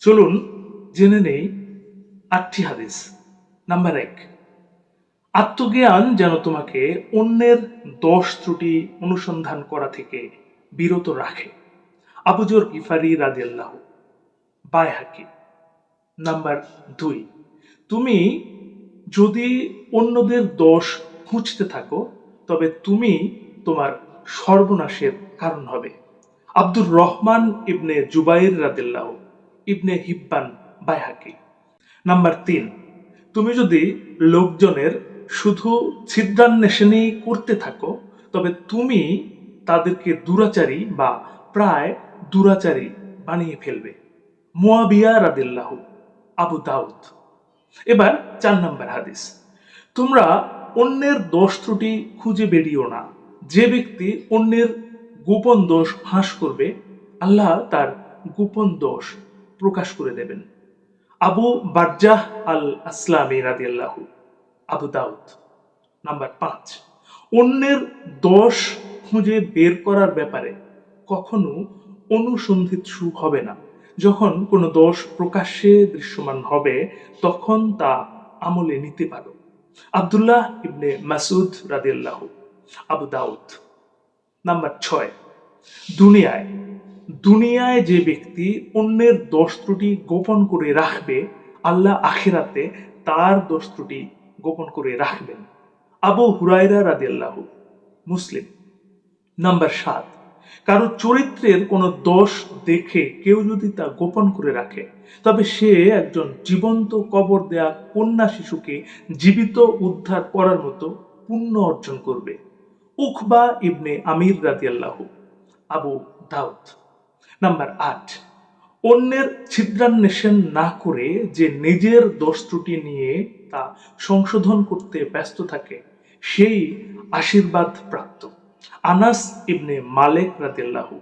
চলুন জেনে নেই আটটি হাদিস। নাম্বার এক, আত্মজ্ঞান যেন তোমাকে অন্যের দশ ত্রুটি অনুসন্ধান করা থেকে বিরত রাখে। আবুজর গিফারি রাদিয়াল্লাহ বায় হাকি। নাম্বার দুই, তুমি যদি অন্যদের দোষ খুঁজতে থাকো, তবে তুমি তোমার সর্বনাশের কারণ হবে। আব্দুর রহমান ইবনে জুবাইর রাদিল্লাহ ইবনে হিব্বান বাইহাকি। নাম্বার তিন, তুমি যদি লোকজনের শুধু ছিদ্রান্বেষণই করতে থাকো, তবে তুমি তাদেরকে দুরাচারী বা প্রায় দুরাচারী বানিয়ে ফেলবে। মুয়াবিয়া রাদিল্লাহ আবু দাউদ। এবার চার নম্বর হাদিস। তোমরা অন্যের দোষ ত্রুটি খুঁজে বেরিও না। যে ব্যক্তি অন্যের গোপন দোষ ফাঁস করবে, আল্লাহ তার গোপন দোষ প্রকাশ করে দেবেন। আবু বারজাহ আল আসলামী রাদিয়াল্লাহু, আবু দাউদ, নাম্বার পাঁচ। অন্যের দোষ খুঁজে বের করার ব্যাপারে কখনো অনুসন্ধিৎসু হবে না। যখন কোনো দোষ প্রকাশ্যে দৃশ্যমান হবে, তখন তা আমলে নিতে পারো। আবদুল্লাহ ইবনে মাসুদ রাদিয়াল্লাহু, আবু দাউদ, নাম্বার ছয়। দুনিয়ায় দুনিয়ায় যে ব্যক্তি অন্যের দোষ ত্রুটি গোপন করে রাখবে, আল্লাহ আখেরাতে তার দোষ ত্রুটি গোপন করে রাখবেন। আবু হুরাইরা রাদিয়াল্লাহু মুসলিম। নাম্বার সাত, কারও চরিত্রের কোনো দোষ দেখে কেউ যদি তা গোপন করে রাখে, তবে সে একজন জীবন্ত কবর দেয়া কন্যা শিশুকে জীবিত উদ্ধার করার মতো পুণ্য অর্জন করবে। উখবা ইবনে আমির রাদিয়াল্লাহু আবু দাউদ। নাম্বার আট অন্যের ছিদ্রান্বেষণ না করে যে নিজের দোষ ত্রুটি নিয়ে তা সংশোধন করতে ব্যস্ত থাকে, সেই আশীর্বাদ প্রাপ্ত। আনাস ইবনে মালেক রাদিয়াল্লাহু